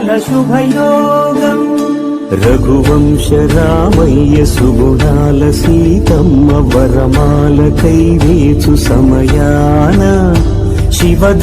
జ్ఞానశుభయోగం రఘువంశ రామయ్య సుగుణాల సీతమ్మ వరమాల కైవేచు సమయాన శివధ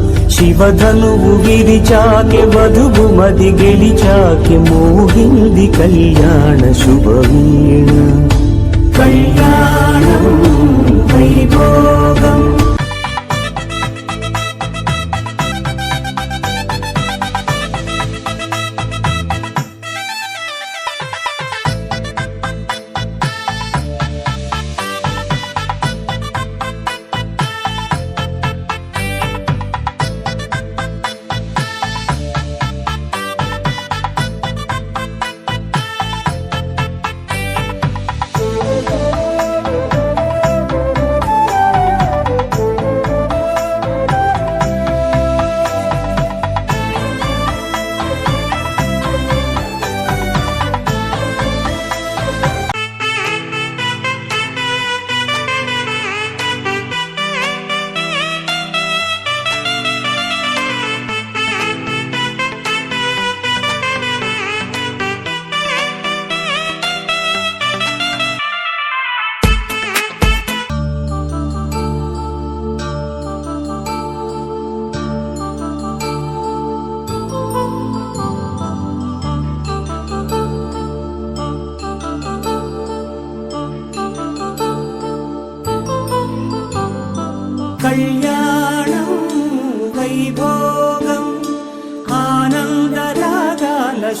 శివధనువు విరిచాకె వధువు మది గెలిచాకె మోహింది కళ్యాణ శుభవీణ. కళ్యాణం आनन्दरागाल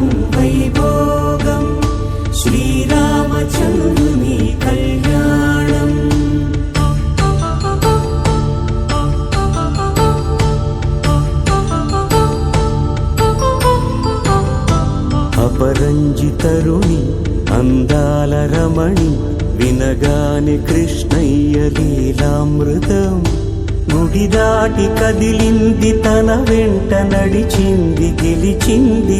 వైభోగం శ్రీరామచంద్రుని కళ్యాణం. అపరంజితరుణి అందాల రమణి వినగాని కృష్ణయ్య లీలామృతం. గుడి దాటి కదిలింది తన వెంట నడిచింది గెలిచింది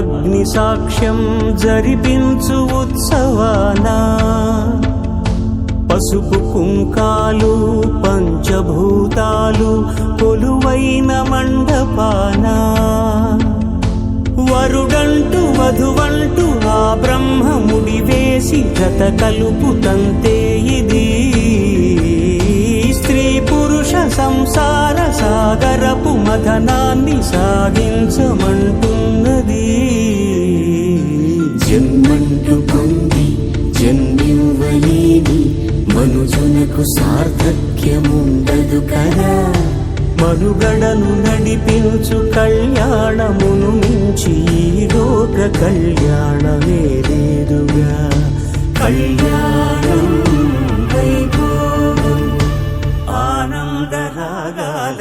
అగ్ని సాక్ష్యం జరిపించు ఉత్సవాన. పసుపు కుంకాలు పంచభూతాలు కొలువైన మండపాన. వరుడంటూ వధువంటూ ఆ బ్రహ్మముడి వేసి గత కలుపుతంతే ఇది. స్త్రీ పురుష సంసార సాగరపు మథనాన్ని సాగించమంటున్నది. జన్మంటూ పొంది జన్మివ్వలేని మనుజునకు సార్థక్యముండదు కదా. మనుగడను నడిపించు కళ్యాణమును మించి లోక కళ్యాణమే లేదుగా. కళ్యాణం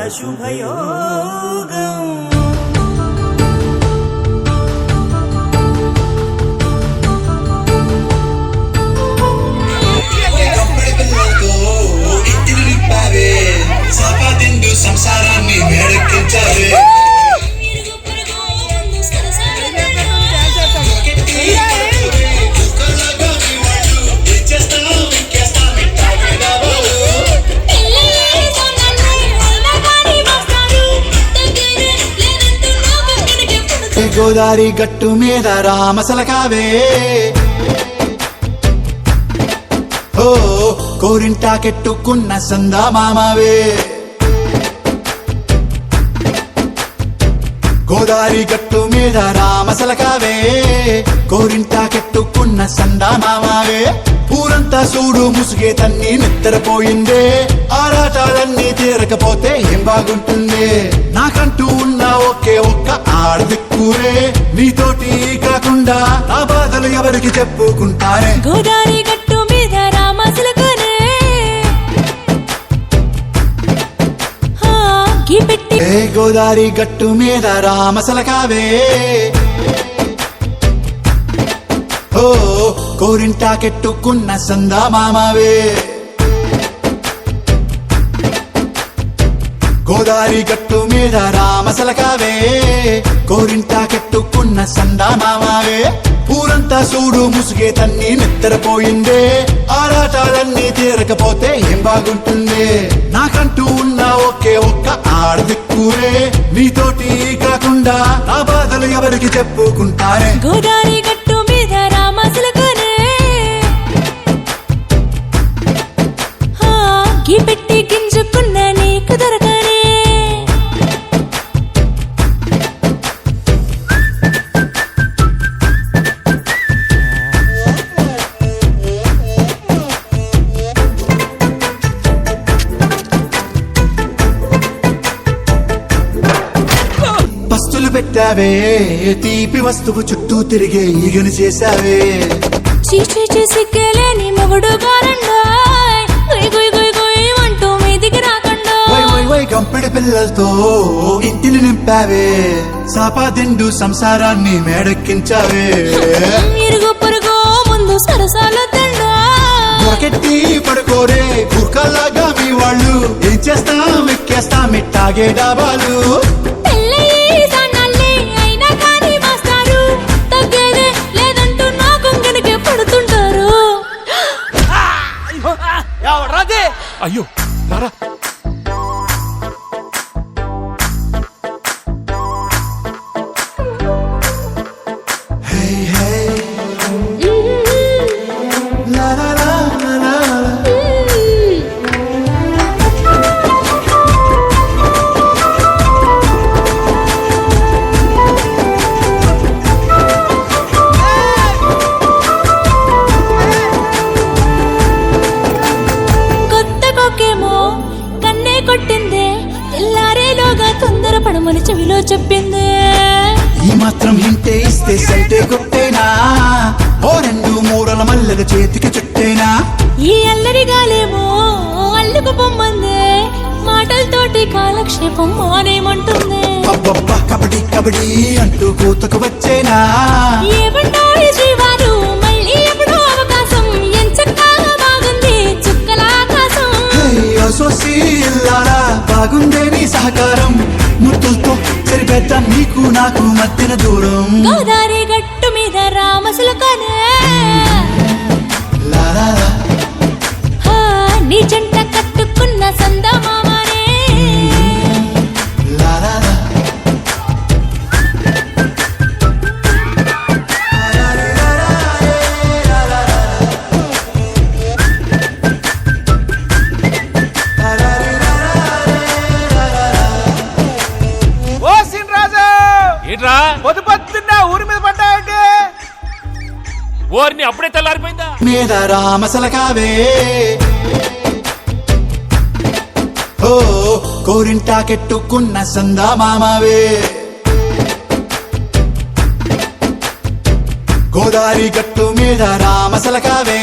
ఆనందరాగాల శుభయోగం సంసారాన్ని వేడెక్కించాలి గోదారి గట్టు మీద రామసలకావే ఓ కోరింటా కెట్టుకున్న సందా మామావే. గోదారి గట్టు మీద రామసలకావే కోరింటా కెట్టుకున్న సందా మామావే. ఊరంతా చూడు ముసుగే తన్ని నిద్రపోయిందే ఆరాటాలన్నీ తీరకపోతే ఏం బాగుంటుంది? నాకంటూ ఉన్న ఒకే ఒక్క ఆడదిక్కురే. నీతోటి కాకుండా నా బాధలు ఎవరికి చెప్పుకుంటానే గోదారి గట్టు మీద రామసులకనే గీ పెట్టి ఏ గోదారి గట్టు మీద రామసలకావే ఓ కోరింటాకెట్టుకున్న సందా మామావే. గోదారి గట్టు మీద రామసలకావే. కోరింటాకెట్టుకున్న సందా మామావే. ఊరంతా చూడు ముసుగే తన్ని నిద్రపోయిందే ఆరాటాలన్నీ తీరకపోతే ఏం బాగుంటుంది? నాకంటూ ఉన్న ఒకే ఒక్క ఆడదిక్కురే. నీతోటి కాకుండా నా బాధలు ఎవరికి చెప్పుకుంటారే? గోదారి గట్టు పెట్టావే తీపి వస్తువు చుట్టూ తిరిగే ఈగను చేశావే. చీచీ చేసి కేలేని మొగుడు గంపెడి పిల్లలతో ఇంటిని నింపావే. సాపాదిండు సంసారాన్ని మేడెక్కించావే. ఇరుగు పొరుగు ముందు సరసాల తండా దొరకెట్టి పడుకోరే కుర్కల్లాగా మీ వాళ్ళు. ఏం చేస్తాం ఎక్కేస్తాం ఇట్టాగే డాబాలు. అయ్యో రారా. కబడ్డీ అంటూ కూతకు వచ్చేనా? ఏంట్రా? పొద్దు పొద్దున్న ఊరి మీద పడ్డాయంటే ఓరిని అప్పుడే తెల్లారిపోయిందా? మీద రామసలకావే ఓ కోరింటాకెట్టుకున్న సందా మామావే. గోదారి గట్టు మీద రామసలకావే.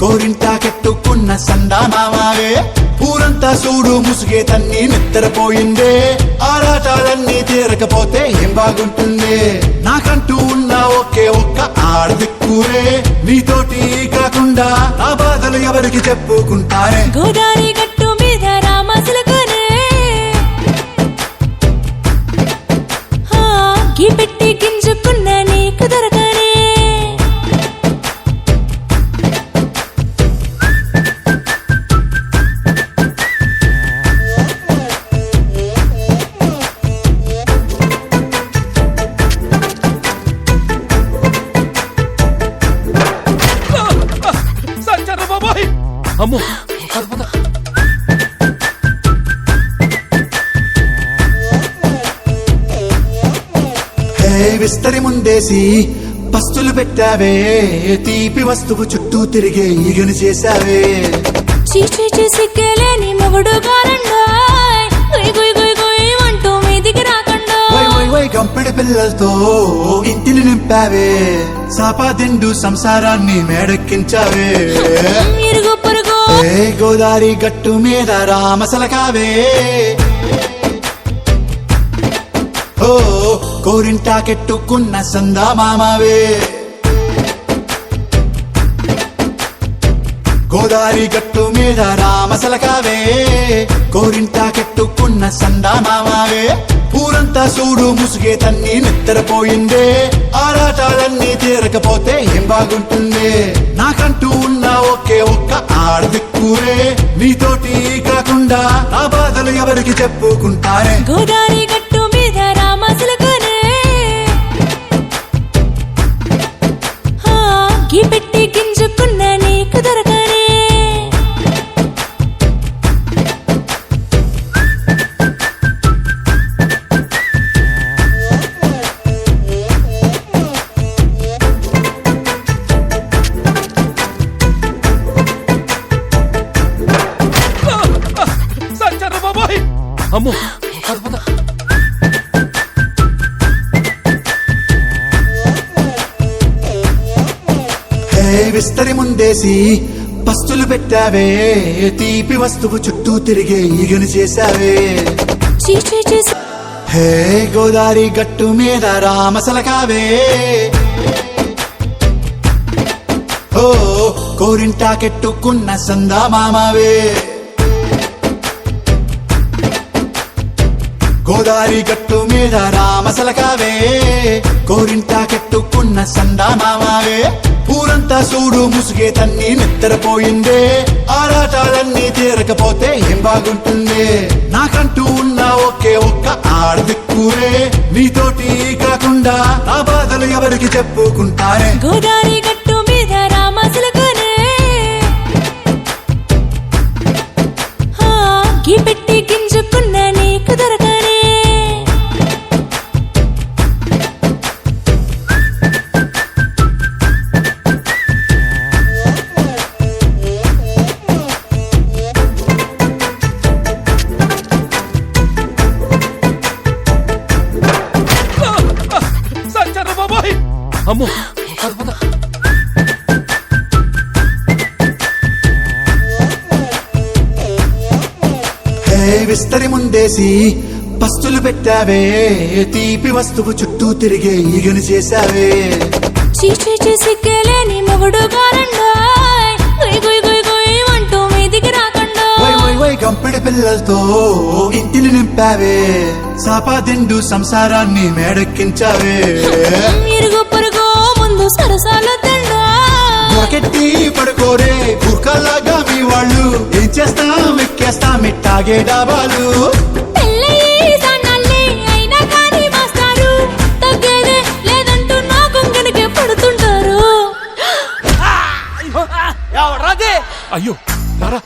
కోరింటాకెట్టుకున్న సందా మామావే పూరంతా చూడు ముసుగే తన్ని నిద్రపోయిందే. ఆరాటాలన్నీ తీరకపోతే ఏం బాగుంటుందే? నాకంటూ ఉన్న ఒకే ఒక్క ఆడదిక్కురే. నీతోటి కాకుండా నా బాధలు ఎవరికి చెప్పుకుంటారే? గోదావరి విస్తరి ముందేసి పస్తులు పెట్టావే తీపి వస్తువు చుట్టూ తిరిగే ఈగను చేశావే. చీచీ మొగుడు వై వై వై గంపెడి పిల్లలతో ఇంటిని నింపావే. సాపాదిండు సంసారాన్ని మేడెక్కించావే. గోదారి గట్టు మీద రామసలకావే ఓ కోరింటాకెట్టుకున్న సందా మామావే. గోదారి గట్టు మీద రామసలకావే. కోరింటాకెట్టుకున్న సందా మామావే. ఊరంతా చూడు ముసుగే తన్ని నిద్రపోయిందే ఆరాటాలన్నీ తీరకపోతే ఏం బాగుంటుంది? నాకంటూ ఉన్న ఒకే ఒక్క ఆడదిక్కురే. నీతోటి కాకుండా నా బాధలు ఎవరికి చెప్పుకుంటానే గోదారి గీ ముందేసి పస్తులు పెట్టావే తీపి వస్తువు చుట్టూ తిరిగే ఈగను చేశావే. చేసి హే గోదారి గట్టు మీద రామసలకావే. ఓ కోరింటాకెట్టుకున్న సందా మామావే గోదారి గట్టు మీద రామసలకావే. కోరింటాకెట్టుకున్న సందా మామావే ఊరంతా చూడు ముసుగే తన్ని నిద్రపోయిందే. ఆరాటాలన్నీ తీరకపోతే ఏం బాగుంటుంది? నాకంటూ ఉన్న ఒకే ఒక్క ఆడదిక్కురే. నీతోటి కాకుండా నా బాధలు ఎవరికి చెప్పుకుంటారే? చేసి పస్తులు పెట్టావే తీపి వస్తువు చుట్టూ తిరిగే ఈగను చేశావే. సిగ్గలేని మొగుడుగా కంపెడి పిల్లలతో ఇంటిని నింపావే. సాపాదిండు సంసారాన్ని మేడెక్కించావే. ఇరుగు పొరుగు ముందు సరసాలు దొరకెట్టి పడుకోరే బుర్కల్లాగా మీ వాళ్ళు. ఏం చేస్తాం? ఎక్కేస్తాం ఇట్టాగే డాబాలు. అయ్యో రారా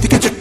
to get your